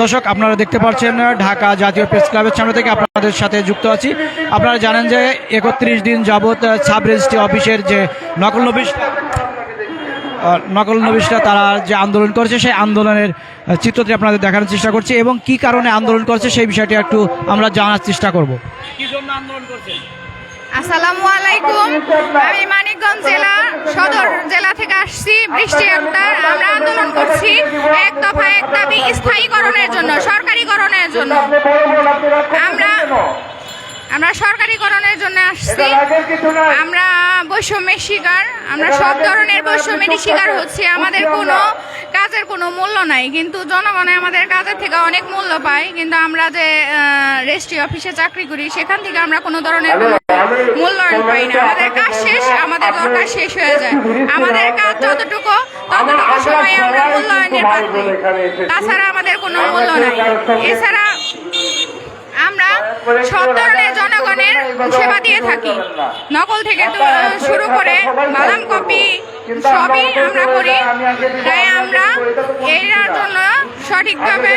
দর্শক, আপনারা দেখতে পাচ্ছেন ঢাকা জাতীয় প্রেস ক্লাবের সামনে থেকে আপনাদের সাথে যুক্ত আছি। আপনারা জানেন যে একত্রিশ দিন যাবৎ সাব রেজিস্ট্রি অফিসের যে নকল নবিশ নকল নবিশরা তারা যে আন্দোলন করছে, সেই আন্দোলনের চিত্রটি আপনাদের দেখানোর চেষ্টা করছি এবং কি কারণে আন্দোলন করছে সেই বিষয়টি একটু আমরা জানার চেষ্টা করব। কি জন্য আন্দোলন করছে আসসালামু আলাইকুম। আমি মানিকগঞ্জ জেলা সদর জেলা থেকে আসছি। বৃষ্টি একটা আমরা আন্দোলন করছি এক দফা, এক দাবি স্থায়ীকরণের জন্য, সরকারিকরণের জন্য। আমরা আমরা সরকারিকরণের জন্য আসছি। আমরা বৈষম্যের শিকার আমরা সব ধরনের বৈষম্যের শিকার হচ্ছে। আমাদের কোনো কাজের কোনো মূল্য নাই কিন্তু জনগণে আমাদের কাজের থেকে অনেক মূল্য পায় কিন্তু আমরা যে রেজিস্ট্রি অফিসে চাকরি করি সেখান থেকে আমরা কোনো ধরনের মূল্যায়ন পাই না। আমাদের কাজ শেষ আমাদের দরকার শেষ হয়ে যায়। আমাদের কাজ যতটুকু ততটুকু সময় আমরা মূল্যায়নের পাত্রী তাছাড়া আমাদের কোনো মূল্য নাই। এছাড়া আমরা সব ধরনের জনগণের সেবা দিয়ে থাকি। নকল থেকে শুরু করে বাদাম কপি সবই আমরা করি। তাই আমরা এর জন্য সঠিকভাবে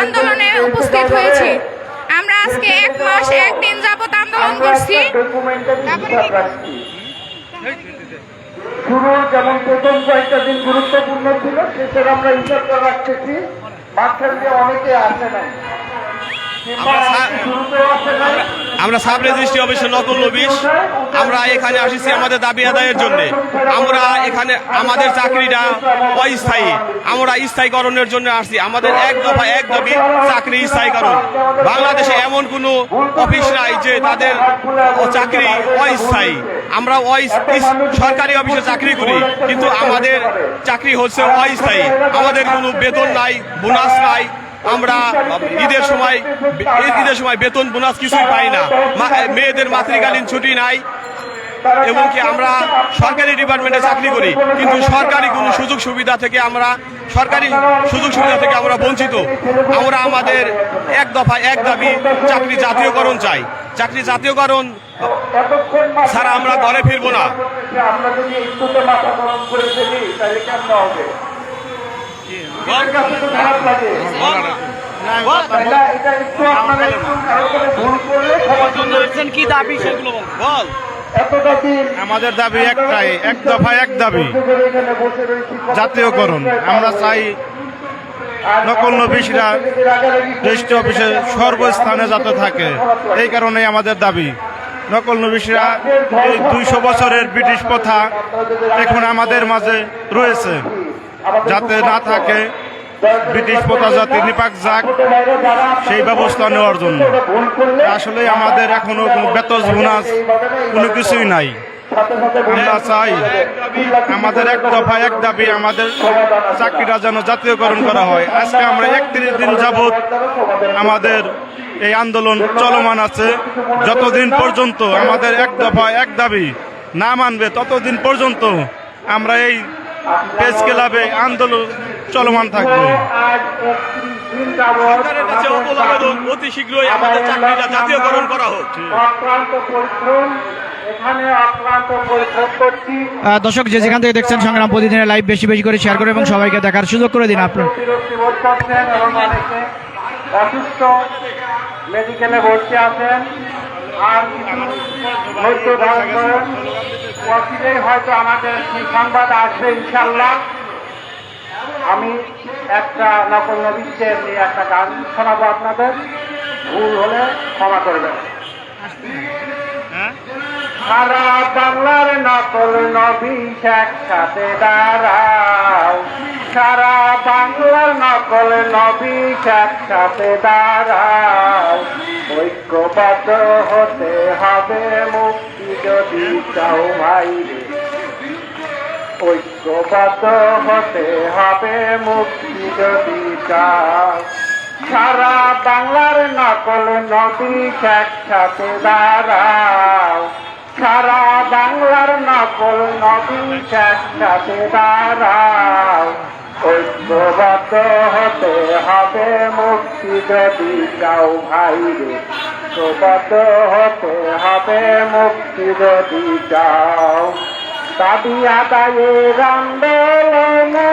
আন্দোলনে উপস্থিত হয়েছি। আমরা আজকে এক মাস একদিন যাবত আন্দোলন করছি। তারপরে শুরু যেমন প্রথম কয়েকটা দিন গুরুত্বপূর্ণ ছিল শেষের আমরা হিসাব করে রাখতেছি। মাঝখান দিয়ে অনেকে আসে নাই। আমরা সাব রেজিস্ট্রি অফিসের নকল নবিশ আমরা এখানে আসিছি আমাদের দাবি আদায়ের জন্য। আমরা এখানে আমাদের চাকরিটা অস্থায়ী। আমরা স্থায়ীকরণের জন্য আসছি। আমাদের এক দফা, এক দাবি, চাকরি স্থায়ীকরণ। বাংলাদেশে এমন কোনো অফিস নাই যে তাদের চাকরি অস্থায়ী। আমরা সরকারি অফিসে চাকরি করি, কিন্তু আমাদের চাকরি হচ্ছে অস্থায়ী। আমাদের কোনো বেতন নাই, বোনাস নাই। আমরা ঈদের সময় ঈদের সময় বেতন, বোনাস কিছুই পাই না। মেয়েদের মাতৃকালীন ছুটি নাই। এবং কি আমরা সরকারি ডিপার্টমেন্টে চাকরি করি, কিন্তু সরকারি কোনো সুযোগ সুবিধা থেকে আমরা সরকারি সুযোগ সুবিধা থেকে আমরা বঞ্চিত। আমরা আমাদের এক দফা এক দাবি, চাকরি জাতীয়করণ চাই। চাকরি জাতীয়করণ ছাড়া আমরা ঘরে ফিরবো না। খারাপ লাগে। এটা একটু আপনারা একটু কারও করে ভুল করলে কি দাবি সেগুলো বল। আমাদের দাবি একটাই এক দফা এক দাবি। জাতীয়করণ। আমরা চাই নকল নবিশরা রেজিস্ট্রি অফিসে সর্বস্থানে যাতে থাকে। এই কারণেই আমাদের দাবি। নকল নবিশরা এই দুইশো বছরের ব্রিটিশ প্রথা এখন আমাদের মাঝে রয়েছে। যাতে না থাকে ব্রিটিশ প্রথা যাতে নিপাক যাক, সেই ব্যবস্থা নেওয়ার জন্য। আসলে আমাদের এখনও কোনো বেতন বোনাস কোনো কিছুই নাই। আমরা চাই আমাদের এক দফা এক দাবি আমাদের চাকরিটা যেন জাতীয়করণ করা হয়। আজকে আমরা একত্রিশ দিন যাবৎ আমাদের এই আন্দোলন চলমান আছে। যতদিন পর্যন্ত আমাদের এক দফা এক দাবি না মানবে, ততদিন পর্যন্ত আমরা এই প্রেস ক্লাবে আন্দোলন চলমান থাকবে। সরকারের কাছে অতি শীঘ্রই আমাদের চাকরিটা জাতীয়করণ করা হোক। অক্লান্ত পরিশ্রম দর্শক যে যেখান থেকে দেখছেন সংগ্রাম প্রতিদিনের লাইভ বেশি বেশি করে শেয়ার করে এবং সবাইকে দেখার সুযোগ করে দিন আপনার। অসুস্থ মেডিকেলে ভর্তি আছেন। কিছু ধারণ হয়তো আমাদের সংবাদ আসবে ইনশাল্লাহ আমি একটা নকল নবীশের নিয়ে একটা গান শোনাবো আপনাদের। ভুল হলে ক্ষমা করবেন। সারা বাংলার নকল নবীশ একসাথে দাঁড়াও। সারা বাংলার নকল নবীশ একসাথে দাঁড়াও। ঐক্যবদ্ধ হতে হবে মুক্তি যদি চাও ভাই রে ঐক্যবদ্ধ হতে হবে মুক্তি যদি চাও। সারা বাংলার নকল নবীশ একসাথে দাঁড়াও। সারা বাংলার নকল নবীশ একসাথে দাঁড়াও। ঐক্যবদ্ধ হতে হবে মুক্তি যদি চাও ভাই রে ঐক্যবদ্ধ হতে হবে মুক্তি যদি চাও। দাবি আদায়ের আন্দোলনে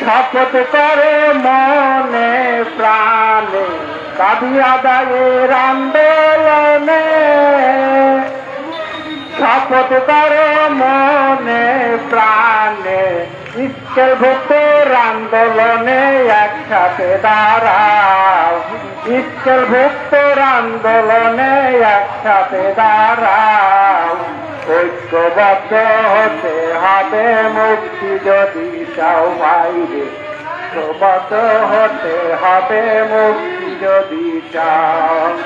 শপথ করে মনে প্রাণে। দাবি আদায়ের আন্দোলনে শপথ করে মনে প্রাণে। ইস্কেল ভুক্তর আন্দোলনে একসাথে দাঁড়াও ইস্কেল ভুক্তর আন্দোলনে একসাথে দাঁড়াও। ঐক্যবদ্ধ হতে হবে মুক্তি যদি চাও বাইরে। ঐক্যবদ্ধ হতে হবে মুক্তি যদি চাও।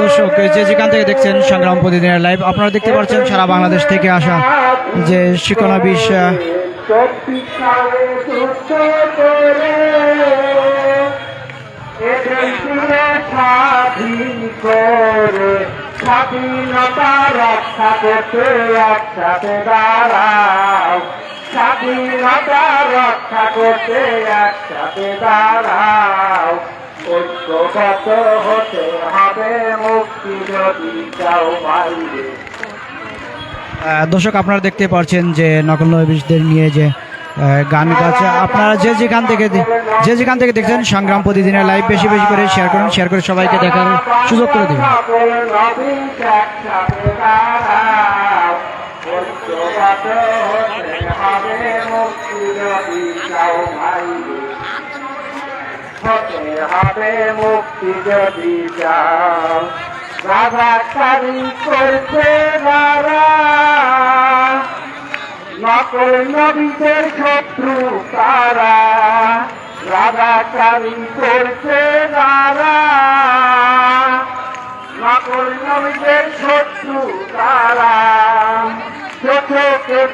দর্শক যে যেখান থেকে দেখছেন সংগ্রাম প্রতিদিনের লাইভ আপনারা দেখতে পাচ্ছেন সারা বাংলাদেশ থেকে আসা যে শিকোনা স্বাধীনতা রক্ষা করতে একসাথে দাঁড়াও স্বাধীনতা রক্ষা করতে একসাথে দাঁড়াও। দর্শক, আপনারা দেখতে পাচ্ছেন যে নকল নবীশদের নিয়ে যে গান গাছে আপনারা যে যেখান থেকে যে যেখান থেকে দেখছেন, সংগ্রাম প্রতিদিনের লাইভ বেশি বেশি করে শেয়ার করুন শেয়ার করে সবাইকে দেখার সুযোগ করে দেবেন। হতে হবে মুক্তি যদি রাজাকারি করছে নকল নবীদের শত্রু তারা রাজাকারি করছে যারা নকল নবীদের শত্রু তারা, চোখে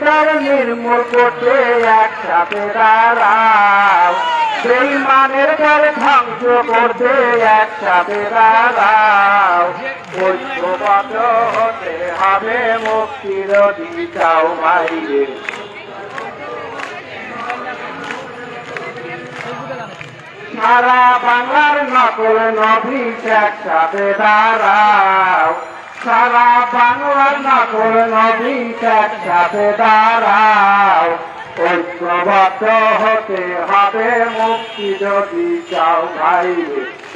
তার নির্মূল করতে একসাথে দাঁড়াও। সেই মানের ঘর ধ্বংস করতে একসাথে দাঁড়াও ঐক্যবদ্ধ হতে হবে মুক্তি যদি চাও বাইরে সারা বাংলার নকল নবী একসাথে দাঁড়াও। সারা বাংলার নকল নবী একসাথে দাঁড়াও। ঐক্যবদ্ধ হতে হবে মুক্তি যদি চাও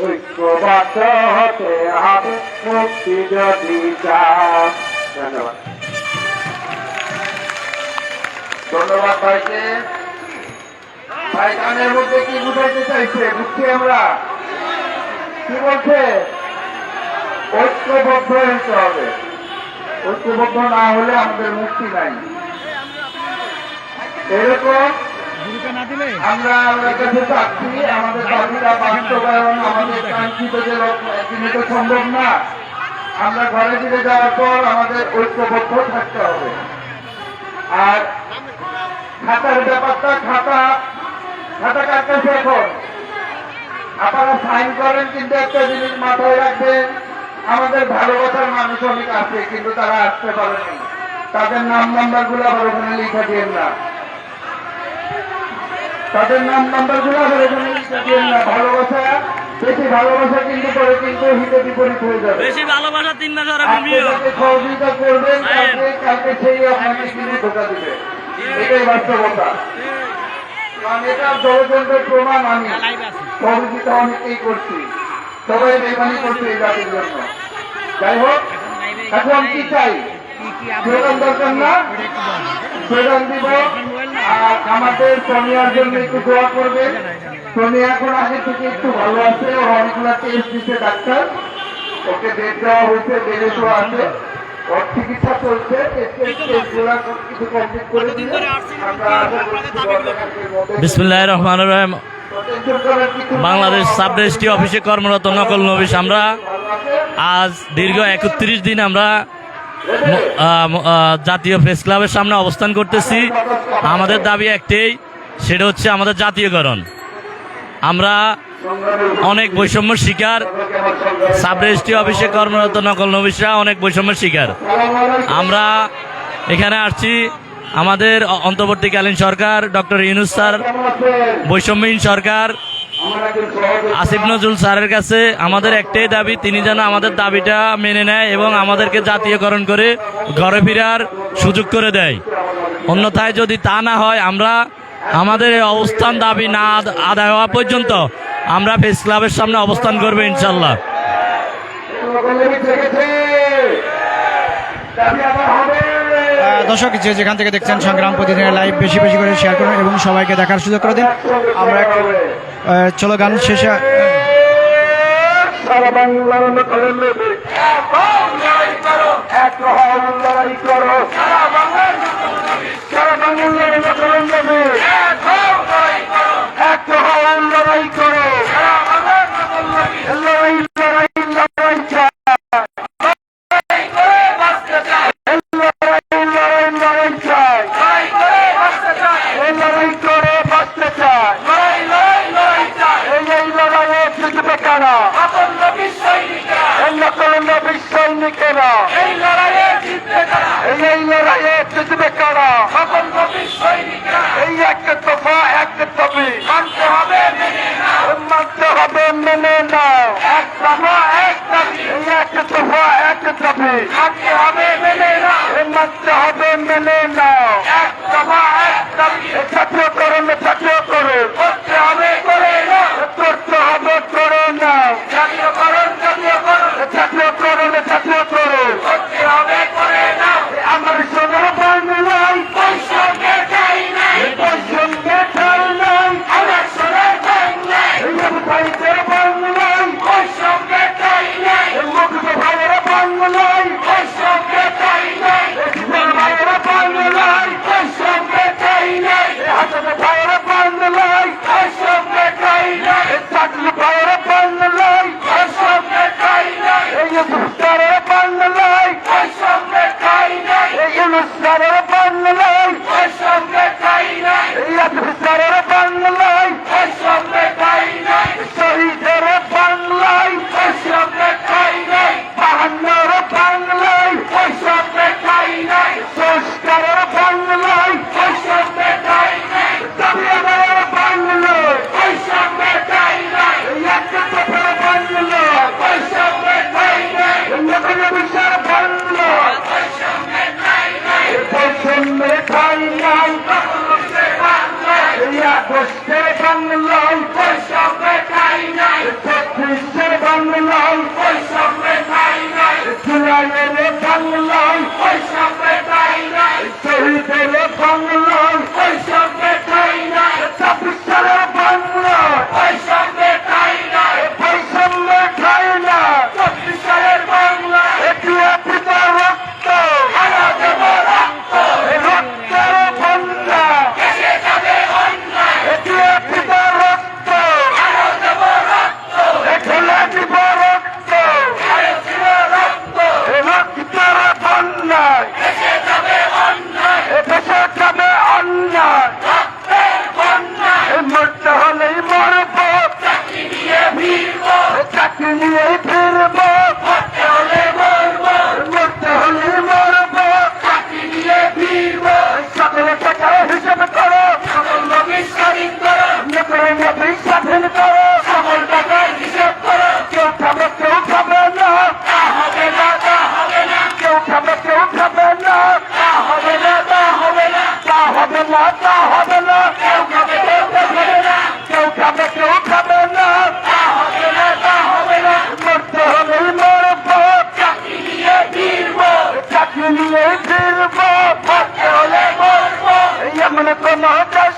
ঐক্যবদ্ধ হতে হবে মুক্তি যদি চাও। ধন্যবাদ। ধন্যবাদ ভাইকে। ভাই গানের মধ্যে কি বুঝাইতে চাইছে? বুঝছি আমরা। কি বলছে? ঐক্যবদ্ধ হতে হবে। ঐক্যবদ্ধ না হলে আমাদের মুক্তি নাই। এরকম আমরা আমরা কাছে চাচ্ছি আমাদের দাবিটা বাস্তবায়ন আমাদের কাঙ্ক্ষিত যে লক্ষ্য তো সম্ভব না। আমরা ঘরে ফিরে যাওয়ার পর আমাদের ঐক্যবদ্ধ থাকতে হবে। আর খাতার ব্যাপারটা খাতা খাতা কার কাছে এখন। আপনারা সাইন করেন কিন্তু একটা জিনিস মাথায় রাখবেন আমাদের ভালোবাসার মানুষ অনেক আছে কিন্তু তারা আসতে পারেনি। তাদের নাম নাম্বারগুলো আবার ওখানে লিখে দিয়েন না। তাদের নাম নাম্বারগুলো ভালোবাসা বেশি ভালোবাসা কিন্তু পরে কিন্তু হিতে বিপরীত হয়ে যাবে। বেশি ভালোবাসা তিন মাস আর আপনি সহযোগিতা করবেন কালকে কালকে সেই আপনাকে কিনে ধোকা দিবে। এটাই বাস্তবতা। কারণ এটা প্রমাণ আমি। সহযোগিতা অনেকেই করছি। সবাই বেমানি করছে এই জাতির জন্য। যাই হোক এখন কি চাই? স্লোগান দরকার না? স্লোগান দিব। আর আমাদের সোনিয়ার জন্য একটু দোয়া করবেন। সোনিয়া এখন আগে থেকে একটু ভালো আছে ও অনেকগুলো টেস্ট দিচ্ছে ডাক্তার। ওকে বেড দেওয়া হয়েছে বেডে তো আছে। ওর চিকিৎসা চলছে বিসমুল্লাহ রহমান রহিম। বাংলাদেশ সাব রেজিস্ট্রি অফিসে কর্মরত নকল নবিশ আমরা আজ দীর্ঘ একত্রিশ দিন আমরা জাতীয় প্রেস ক্লাবের সামনে অবস্থান করতেছি। আমাদের দাবি একটাই, সেটা হচ্ছে আমাদের জাতীয়করণ। আমরা অনেক বৈষম্য শিকার। সাব রেজিস্ট্রি অফিসে কর্মরত নকল নবিশরা অনেক বৈষম্য শিকার। আমরা এখানে আসছি। আমাদের অন্তর্বর্তীকালীন সরকার, ডক্টর ইউনুস স্যার, বৈষম্যহীন সরকার আসিফ নজরুল স্যারের কাছে আমাদের একটাই দাবি, তিনি যেন আমাদের দাবিটা মেনে নেয় এবং আমাদেরকে জাতীয়করণ করে ঘরে ফেরার সুযোগ করে দেয়। অন্যথায় যদি তা না হয়, আমরা আমাদের এই অবস্থান দাবি না আদায় হওয়া পর্যন্ত আমরা প্রেস ক্লাবের সামনে অবস্থান করব ইনশাল্লাহ। দর্শক, যে যেখান থেকে দেখছেন সংগ্রাম প্রতিদিনের লাইভ বেশি বেশি করে শেয়ার করুন এবং সবাইকে দেখার সুযোগ করে দিন। আমরা চলো গান শেষে, সারা বাংলার এক লড়াই করো। সারা বাংলার আন্দোলন মেনে নাও এক দফা এক দাবি। এক দফা এক দাবি মানতে হবে মেনে নাও মানতে হবে মেনে নাও করুন করুন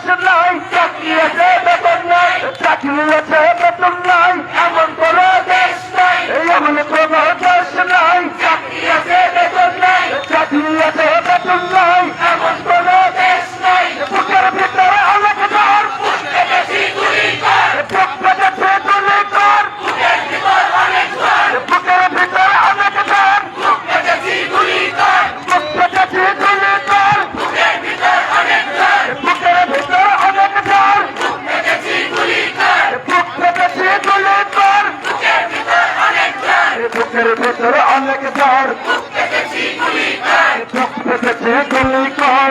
নাই চাকরি আছে বেতন নাই চাকরি আছে বেতন নাই। কর চোখ পেতেছে গুলি কর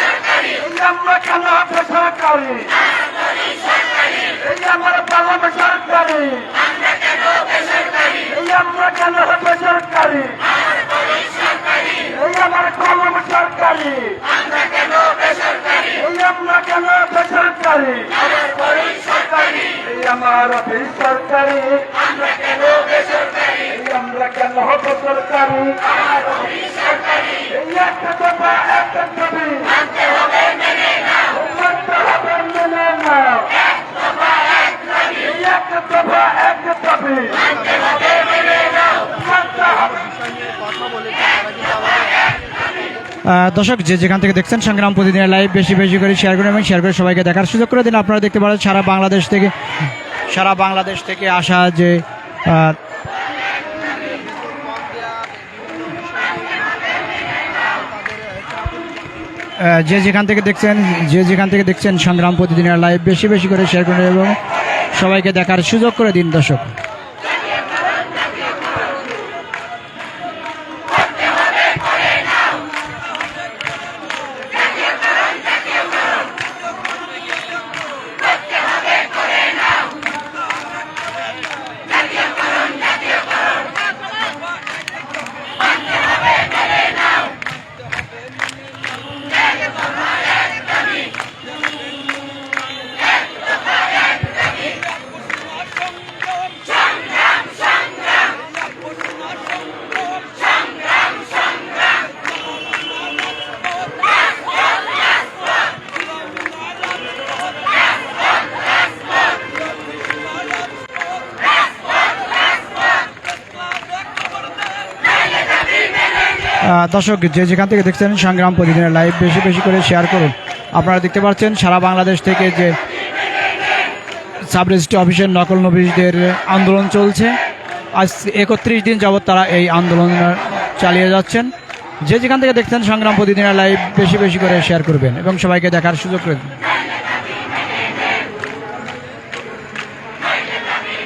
আমরা কেন বেসরকারি এই আমার পালাম সরকারি। এই আমরা কেন বেসরকারি এই আমার কলম সরকারি? এই আমরা কেন বেসরকারি এই আমার অফিস সরকারি। এই কেন এই একটা একটা ছবি। দর্শক, যে যেখান থেকে দেখছেন সংগ্রাম প্রতিদিনের লাইভ বেশি বেশি করে শেয়ার করুন এবং শেয়ার করে সবাইকে দেখার সুযোগ করে দিন। আপনারা দেখতে পারেন সারা বাংলাদেশ থেকে, সারা বাংলাদেশ থেকে আসা যে যে যেখান থেকে দেখছেন, যে যেখান থেকে দেখছেন সংগ্রাম প্রতিদিনের লাইভ বেশি বেশি করে শেয়ার করুন এবং সবাইকে দেখার সুযোগ করে দিন দর্শক। দর্শক, যে যেখান থেকে দেখছেন সংগ্রাম প্রতিদিনের লাইভ বেশি বেশি করে শেয়ার করুন। আপনারা দেখতে পাচ্ছেন, সারা বাংলাদেশ থেকে যে সাব রেজিস্ট্রি অফিসের নকল নবীশদের আন্দোলন চলছে। আজ একত্রিশ দিন যাবৎ তারা এই আন্দোলন চালিয়ে যাচ্ছেন। যে যেখান থেকে দেখছেন সংগ্রাম প্রতিদিনের লাইভ বেশি বেশি করে শেয়ার করবেন এবং সবাইকে দেখার সুযোগ করে